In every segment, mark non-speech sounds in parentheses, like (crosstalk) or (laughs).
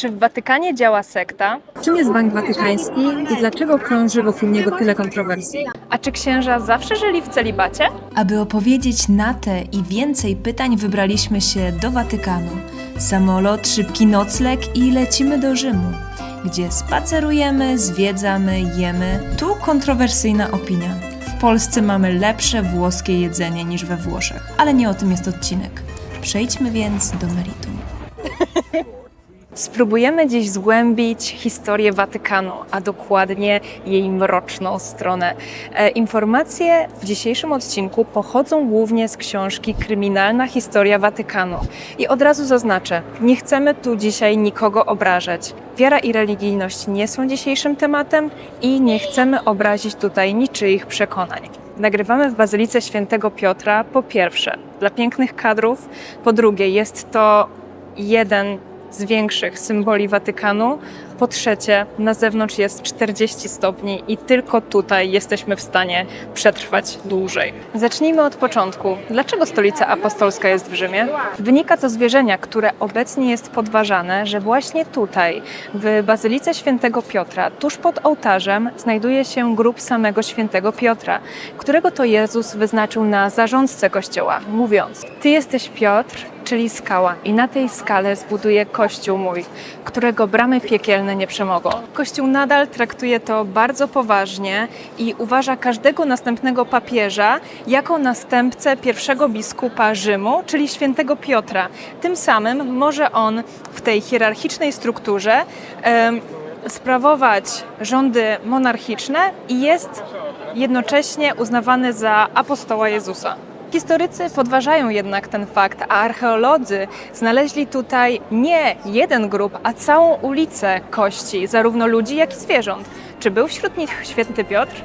Czy w Watykanie działa sekta? Czym jest Bank Watykański i dlaczego krąży wokół niego tyle kontrowersji? A czy księża zawsze żyli w celibacie? Aby opowiedzieć na te i więcej pytań, wybraliśmy się do Watykanu. Samolot, szybki nocleg i lecimy do Rzymu, gdzie spacerujemy, zwiedzamy, jemy. Tu kontrowersyjna opinia. W Polsce mamy lepsze włoskie jedzenie niż we Włoszech, ale nie o tym jest odcinek. Przejdźmy więc do meritum. (laughs) Spróbujemy dziś zgłębić historię Watykanu, a dokładnie jej mroczną stronę. E, informacje w dzisiejszym odcinku pochodzą głównie z książki Kryminalna Historia Watykanu. I od razu zaznaczę, nie chcemy tu dzisiaj nikogo obrażać. Wiara i religijność nie są dzisiejszym tematem i nie chcemy obrazić tutaj niczyich przekonań. Nagrywamy w Bazylice Świętego Piotra po pierwsze dla pięknych kadrów, po drugie jest to jeden z większych symboli Watykanu. Po trzecie, na zewnątrz jest 40 stopni i tylko tutaj jesteśmy w stanie przetrwać dłużej. Zacznijmy od początku. Dlaczego stolica apostolska jest w Rzymie? Wynika to z wierzenia, które obecnie jest podważane, że właśnie tutaj, w Bazylice Świętego Piotra, tuż pod ołtarzem, znajduje się grób samego Świętego Piotra, którego to Jezus wyznaczył na zarządcę kościoła, mówiąc: Ty jesteś Piotr, czyli skała, i na tej skale zbuduję kościół mój, którego bramy piekielne nie przemogą. Kościół nadal traktuje to bardzo poważnie i uważa każdego następnego papieża jako następcę pierwszego biskupa Rzymu, czyli świętego Piotra. Tym samym może on w tej hierarchicznej strukturze em, sprawować rządy monarchiczne i jest jednocześnie uznawany za apostoła Jezusa. Historycy podważają jednak ten fakt, a archeolodzy znaleźli tutaj nie jeden grób, a całą ulicę kości, zarówno ludzi, jak i zwierząt. Czy był wśród nich święty Piotr?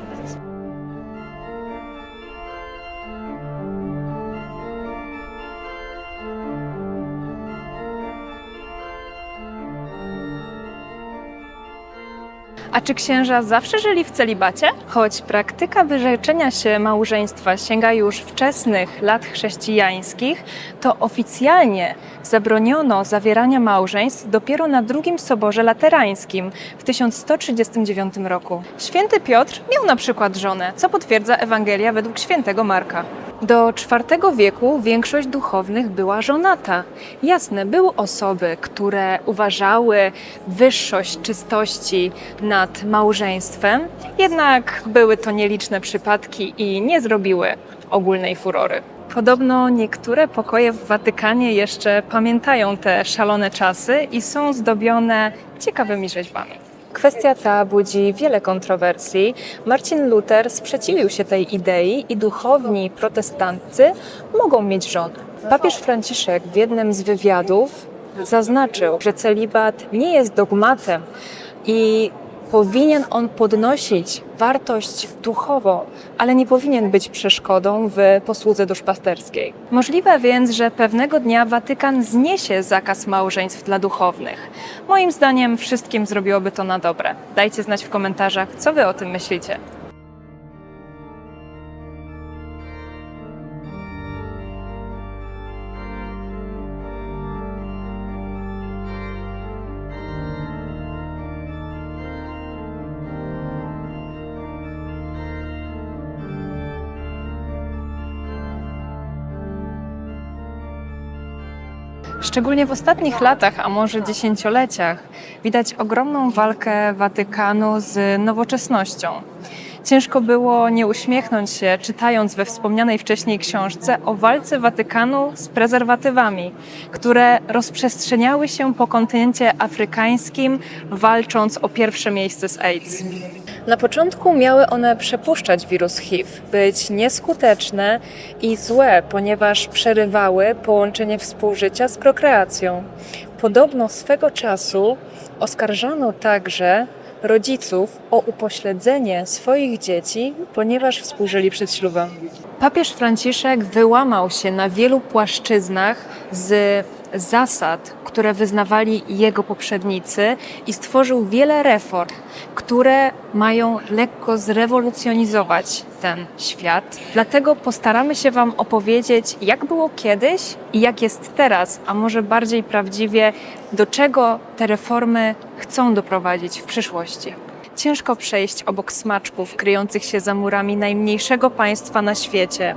A czy księża zawsze żyli w celibacie? Choć praktyka wyrzeczenia się małżeństwa sięga już wczesnych lat chrześcijańskich, to oficjalnie zabroniono zawierania małżeństw dopiero na drugim soborze laterańskim w 1139 roku. Święty Piotr miał na przykład żonę, co potwierdza Ewangelia według świętego Marka. Do IV wieku większość duchownych była żonata. Jasne, były osoby, które uważały wyższość czystości nad małżeństwem, jednak były to nieliczne przypadki i nie zrobiły ogólnej furory. Podobno niektóre pokoje w Watykanie jeszcze pamiętają te szalone czasy i są zdobione ciekawymi rzeźbami. Kwestia ta budzi wiele kontrowersji. Marcin Luther sprzeciwił się tej idei i duchowni protestanccy mogą mieć żonę. Papież Franciszek w jednym z wywiadów zaznaczył, że celibat nie jest dogmatem i powinien on podnosić wartość duchową, ale nie powinien być przeszkodą w posłudze duszpasterskiej. Możliwe więc, że pewnego dnia Watykan zniesie zakaz małżeństw dla duchownych. Moim zdaniem wszystkim zrobiłoby to na dobre. Dajcie znać w komentarzach, co wy o tym myślicie. Szczególnie w ostatnich latach, a może dziesięcioleciach, widać ogromną walkę Watykanu z nowoczesnością. Ciężko było nie uśmiechnąć się, czytając we wspomnianej wcześniej książce o walce Watykanu z prezerwatywami, które rozprzestrzeniały się po kontynencie afrykańskim, walcząc o pierwsze miejsce z AIDS. Na początku miały one przepuszczać wirus HIV, być nieskuteczne i złe, ponieważ przerywały połączenie współżycia z prokreacją. Podobno swego czasu oskarżano także rodziców o upośledzenie swoich dzieci, ponieważ współżyli przed ślubem. Papież Franciszek wyłamał się na wielu płaszczyznach z zasad, które wyznawali jego poprzednicy i stworzył wiele reform, które mają lekko zrewolucjonizować ten świat. Dlatego postaramy się Wam opowiedzieć, jak było kiedyś i jak jest teraz, a może bardziej prawdziwie, do czego te reformy chcą doprowadzić w przyszłości. Ciężko przejść obok smaczków kryjących się za murami najmniejszego państwa na świecie.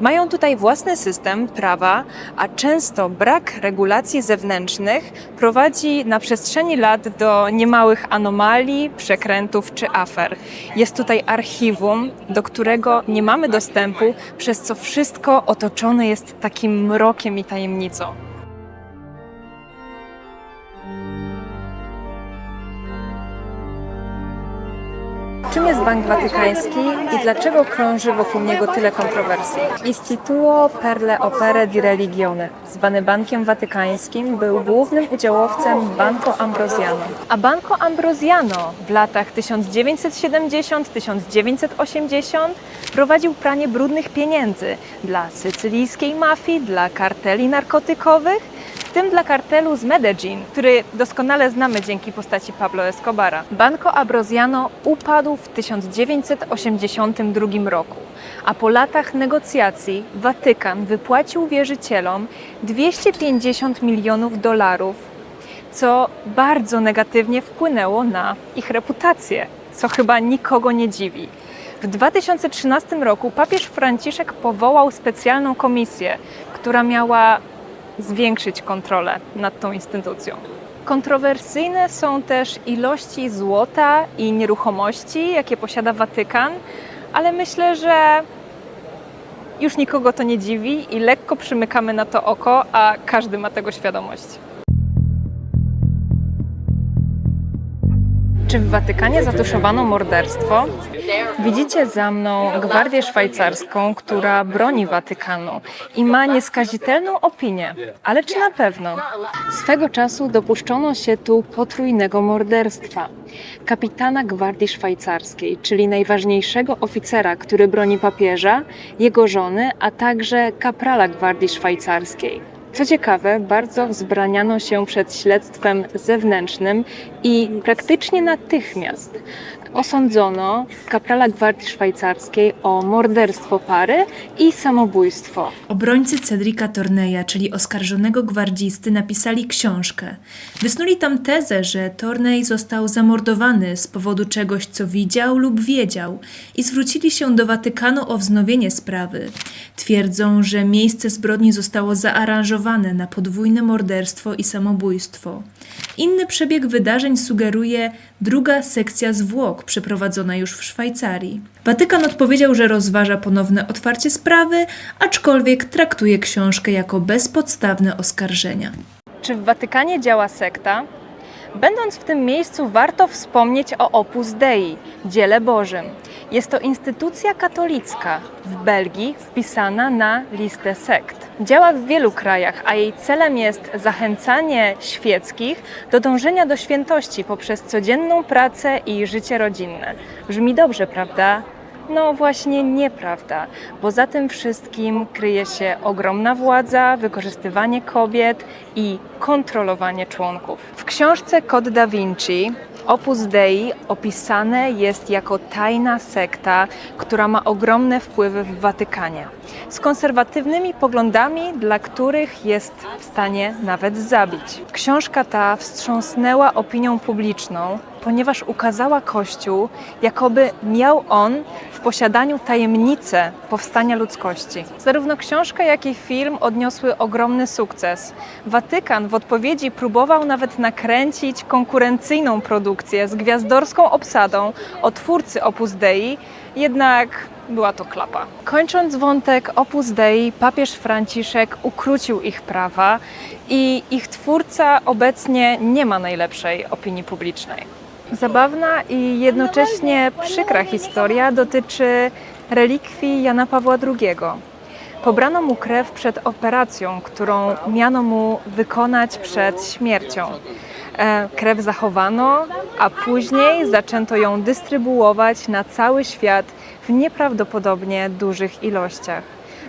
Mają tutaj własny system prawa, a często brak regulacji zewnętrznych prowadzi na przestrzeni lat do niemałych anomalii, przekrętów czy afer. Jest tutaj archiwum, do którego nie mamy dostępu, przez co wszystko otoczone jest takim mrokiem i tajemnicą. Czym jest Bank Watykański i dlaczego krąży wokół niego tyle kontrowersji? Istituto per le Opere di Religione, zwany Bankiem Watykańskim, był głównym udziałowcem Banco Ambrosiano. A Banco Ambrosiano w latach 1970-1980 prowadził pranie brudnych pieniędzy dla sycylijskiej mafii, dla karteli narkotykowych, w tym dla kartelu z Medellin, który doskonale znamy dzięki postaci Pablo Escobara. Banco Ambrosiano upadł w 1982 roku, a po latach negocjacji Watykan wypłacił wierzycielom 250 milionów dolarów, co bardzo negatywnie wpłynęło na ich reputację, co chyba nikogo nie dziwi. W 2013 roku papież Franciszek powołał specjalną komisję, która miała zwiększyć kontrolę nad tą instytucją. Kontrowersyjne są też ilości złota i nieruchomości, jakie posiada Watykan, ale myślę, że już nikogo to nie dziwi i lekko przymykamy na to oko, a każdy ma tego świadomość. Czy w Watykanie zatuszowano morderstwo? Widzicie za mną Gwardię Szwajcarską, która broni Watykanu i ma nieskazitelną opinię. Ale czy na pewno? Swego czasu dopuszczono się tu potrójnego morderstwa. Kapitana Gwardii Szwajcarskiej, czyli najważniejszego oficera, który broni papieża, jego żony, a także kaprala Gwardii Szwajcarskiej. Co ciekawe, bardzo wzbraniano się przed śledztwem zewnętrznym i praktycznie natychmiast osądzono kaprala Gwardii Szwajcarskiej o morderstwo pary i samobójstwo. Obrońcy Cedrika Torneya, czyli oskarżonego gwardzisty, napisali książkę. Wysnuli tam tezę, że Torney został zamordowany z powodu czegoś, co widział lub wiedział i zwrócili się do Watykanu o wznowienie sprawy. Twierdzą, że miejsce zbrodni zostało zaaranżowane na podwójne morderstwo i samobójstwo. Inny przebieg wydarzeń sugeruje druga sekcja zwłok przeprowadzona już w Szwajcarii. Watykan odpowiedział, że rozważa ponowne otwarcie sprawy, aczkolwiek traktuje książkę jako bezpodstawne oskarżenia. Czy w Watykanie działa sekta? Będąc w tym miejscu, warto wspomnieć o Opus Dei, dziele Bożym. Jest to instytucja katolicka w Belgii wpisana na listę sekt. Działa w wielu krajach, a jej celem jest zachęcanie świeckich do dążenia do świętości poprzez codzienną pracę i życie rodzinne. Brzmi dobrze, prawda? No właśnie nieprawda, bo za tym wszystkim kryje się ogromna władza, wykorzystywanie kobiet i kontrolowanie członków. W książce Kod da Vinci Opus Dei opisane jest jako tajna sekta, która ma ogromne wpływy w Watykanie. Z konserwatywnymi poglądami, dla których jest w stanie nawet zabić. Książka ta wstrząsnęła opinią publiczną, ponieważ ukazała Kościół, jakoby miał on w posiadaniu tajemnicę powstania ludzkości. Zarówno książka, jak i film odniosły ogromny sukces. Watykan w odpowiedzi próbował nawet nakręcić konkurencyjną produkcję z gwiazdorską obsadą o twórcy Opus Dei, jednak była to klapa. Kończąc wątek Opus Dei, papież Franciszek ukrócił ich prawa i ich twórca obecnie nie ma najlepszej opinii publicznej. Zabawna i jednocześnie przykra historia dotyczy relikwii Jana Pawła II. Pobrano mu krew przed operacją, którą miano mu wykonać przed śmiercią. E, Krew zachowano, a później zaczęto ją dystrybuować na cały świat w nieprawdopodobnie dużych ilościach.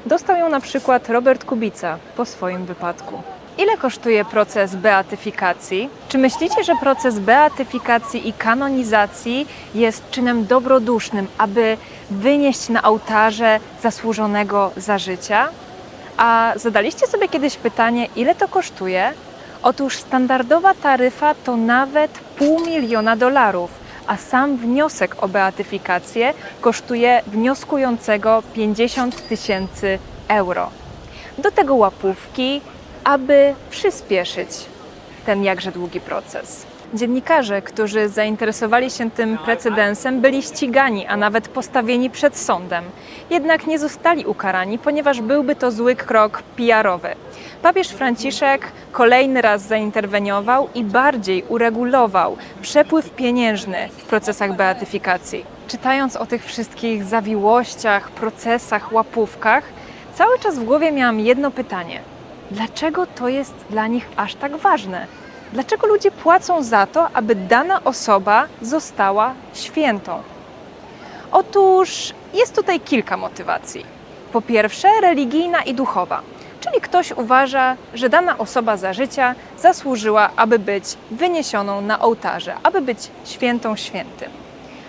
Dostał ją na przykład Robert Kubica po swoim wypadku. Ile kosztuje proces beatyfikacji? Czy myślicie, że proces beatyfikacji i kanonizacji jest czynem dobrodusznym, aby wynieść na ołtarze zasłużonego za życia? A zadaliście sobie kiedyś pytanie, ile to kosztuje? Otóż standardowa taryfa to nawet pół miliona dolarów, a sam wniosek o beatyfikację kosztuje wnioskującego 50 tysięcy euro. Do tego łapówki, aby przyspieszyć ten jakże długi proces. Dziennikarze, którzy zainteresowali się tym precedensem, byli ścigani, a nawet postawieni przed sądem. Jednak nie zostali ukarani, ponieważ byłby to zły krok PR-owy. Papież Franciszek kolejny raz zainterweniował i bardziej uregulował przepływ pieniężny w procesach beatyfikacji. Czytając o tych wszystkich zawiłościach, procesach, łapówkach, cały czas w głowie miałam jedno pytanie: dlaczego to jest dla nich aż tak ważne? Dlaczego ludzie płacą za to, aby dana osoba została świętą? Otóż jest tutaj kilka motywacji. Po pierwsze, religijna i duchowa, czyli ktoś uważa, że dana osoba za życia zasłużyła, aby być wyniesioną na ołtarze, aby być świętą świętym.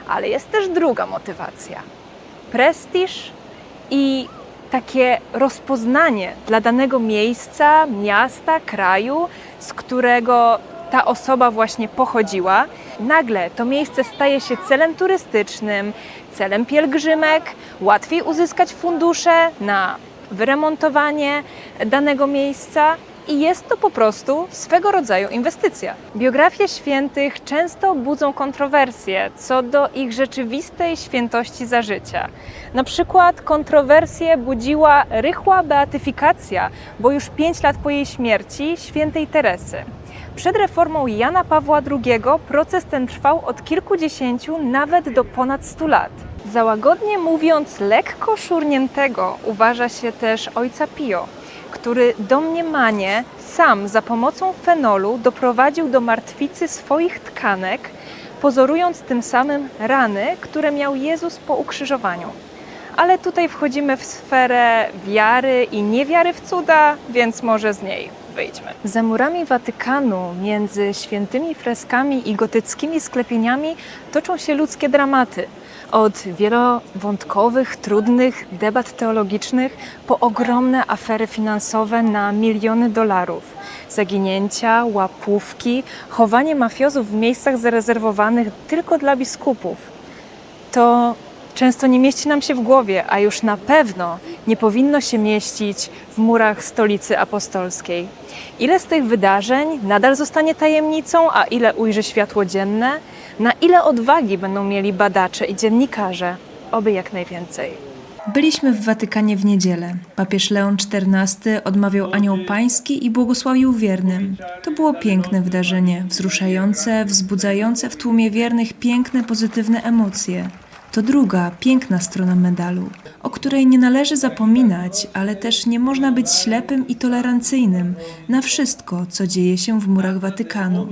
Ale jest też druga motywacja prestiż i takie rozpoznanie dla danego miejsca, miasta, kraju, z którego ta osoba właśnie pochodziła. Nagle to miejsce staje się celem turystycznym, celem pielgrzymek, łatwiej uzyskać fundusze na wyremontowanie danego miejsca. I jest to po prostu swego rodzaju inwestycja. Biografie świętych często budzą kontrowersje co do ich rzeczywistej świętości za życia. Na przykład kontrowersje budziła rychła beatyfikacja, bo już pięć lat po jej śmierci świętej Teresy. Przed reformą Jana Pawła II proces ten trwał od kilkudziesięciu nawet do ponad stu lat. Za łagodnie mówiąc, lekko szurniętego uważa się też ojca Pio, który domniemanie sam za pomocą fenolu doprowadził do martwicy swoich tkanek, pozorując tym samym rany, które miał Jezus po ukrzyżowaniu. Ale tutaj wchodzimy w sferę wiary i niewiary w cuda, więc może z niej wyjdźmy. Za murami Watykanu, między świętymi freskami i gotyckimi sklepieniami, toczą się ludzkie dramaty. Od wielowątkowych, trudnych debat teologicznych po ogromne afery finansowe na miliony dolarów, zaginięcia, łapówki, chowanie mafiozów w miejscach zarezerwowanych tylko dla biskupów. To często nie mieści nam się w głowie, a już na pewno nie powinno się mieścić w murach stolicy apostolskiej. Ile z tych wydarzeń nadal zostanie tajemnicą, a ile ujrzy światło dzienne? Na ile odwagi będą mieli badacze i dziennikarze? Oby jak najwięcej. Byliśmy w Watykanie w niedzielę. Papież Leon XIV odmawiał anioł pański i błogosławił wiernym. To było piękne wydarzenie, wzruszające, wzbudzające w tłumie wiernych piękne, pozytywne emocje. To druga, piękna strona medalu, o której nie należy zapominać, ale też nie można być ślepym i tolerancyjnym na wszystko, co dzieje się w murach Watykanu.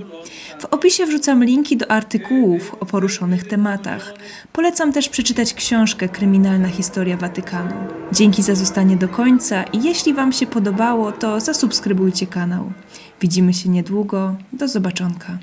W opisie wrzucam linki do artykułów o poruszonych tematach. Polecam też przeczytać książkę Kryminalna Historia Watykanu. Dzięki za zostanie do końca i jeśli Wam się podobało, to zasubskrybujcie kanał. Widzimy się niedługo. Do zobaczonka.